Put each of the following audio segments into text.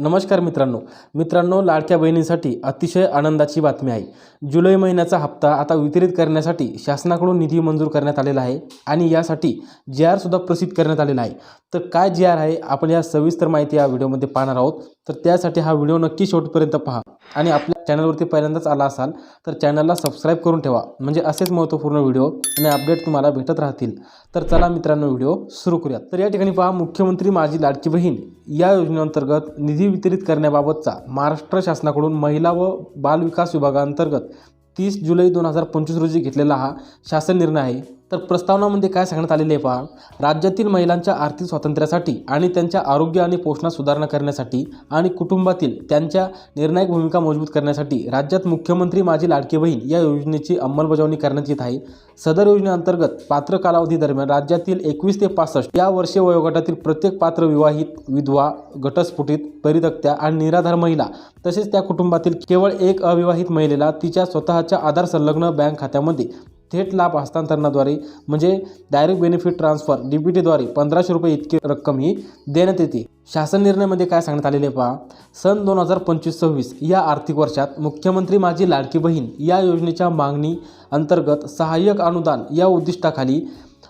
नमस्कार मित्रांनो. मित्रांनो लाडक्या बहिणींसाठी अतिशय आनंदाची बातमी आहे. जुलै महिन्याचा हप्ता आता वितरित करण्यासाठी शासनाकडून निधी मंजूर करण्यात आलेला आहे आणि यासाठी जी आरसुद्धा प्रसिद्ध करण्यात आलेला आहे. तर काय जी आर आहे आपण या सविस्तर माहिती या व्हिडिओमध्ये पाहणार आहोत. तर त्यासाठी हा व्हिडिओ नक्की शेवटपर्यंत पहा. आणि आपल्या चॅनलवरती पहिल्यांदाच आला असाल तर चॅनलला सबस्क्राईब करून ठेवा. म्हणजे असेच महत्त्वपूर्ण व्हिडिओ आणि अपडेट तुम्हाला भेटत राहतील. तर चला मित्रांनो व्हिडिओ सुरू करूयात. तर या ठिकाणी पहा मुख्यमंत्री माझी लाडकी बहीण या योजनेअंतर्गत निधी वितरित करण्याबाबतचा महाराष्ट्र शासनाकडून महिला व बाल विकास विभागाअंतर्गत तीस जुलै दोन हजार पंचवीस रोजी घेतलेला हा शासन निर्णय आहे. तर प्रस्तावनामध्ये काय सांगण्यात आलेले आहे पहा. राज्यातील महिलांच्या आर्थिक स्वातंत्र्यासाठी आणि त्यांच्या आरोग्य आणि पोषणात सुधारणा करण्यासाठी आणि कुटुंबातील त्यांच्या निर्णायक भूमिका मजबूत करण्यासाठी राज्यात मुख्यमंत्री माझी लाडकी बहीण या योजनेची अंमलबजावणी करण्यात येत आहे. सदर योजनेअंतर्गत पात्र कालावधी दरम्यान राज्यातील एकवीस ते पासष्ट या वर्षीय वयोगटातील प्रत्येक पात्र विवाहित विधवा घटस्फुटित परितक्त्या आणि निराधार महिला तसेच त्या कुटुंबातील केवळ एक अविवाहित महिलेला तिच्या स्वतःच्या आधार संलग्न बँक खात्यामध्ये थेट लाभ हस्तांतरणाद्वारे म्हणजे direct benefit transfer D P टीद्वारे पंधराशे रुपये इतकी रक्कम ही देण्यात येते. शासन निर्णयामध्ये काय सांगण्यात आलेले पहा. सन दोन हजार पंचवीस सव्वीस या आर्थिक वर्षात मुख्यमंत्री माझी लाडकी बहीण या योजनेच्या मागणी अंतर्गत सहाय्यक अनुदान या उद्दिष्टाखाली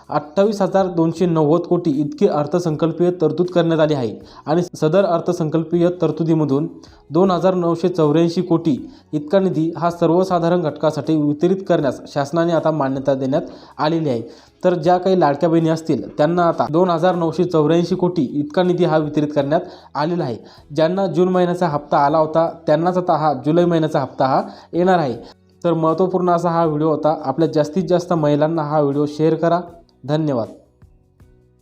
अठ्ठावीस हजार दोनशे नव्वद कोटी इतकी अर्थसंकल्पीय तरतूद करण्यात आली आहे. आणि सदर अर्थसंकल्पीय तरतुदीमधून दोन हजार नऊशे चौऱ्याऐंशी कोटी इतका निधी हा सर्वसाधारण घटकासाठी वितरित करण्यास शासनाने आता मान्यता देण्यात आलेली आहे. तर ज्या काही लाडक्या बहिणी असतील त्यांना आता दोन हजार नऊशे चौऱ्याऐंशी कोटी इतका निधी हा वितरित करण्यात आलेला आहे. ज्यांना जून महिन्याचा हप्ता आला होता त्यांनाच आता हा जुलै महिन्याचा हप्ता हा येणार आहे. तर महत्त्वपूर्ण असा हा व्हिडिओ होता. आपल्या जास्तीत जास्त महिलांना हा व्हिडिओ शेअर करा. धन्यवाद.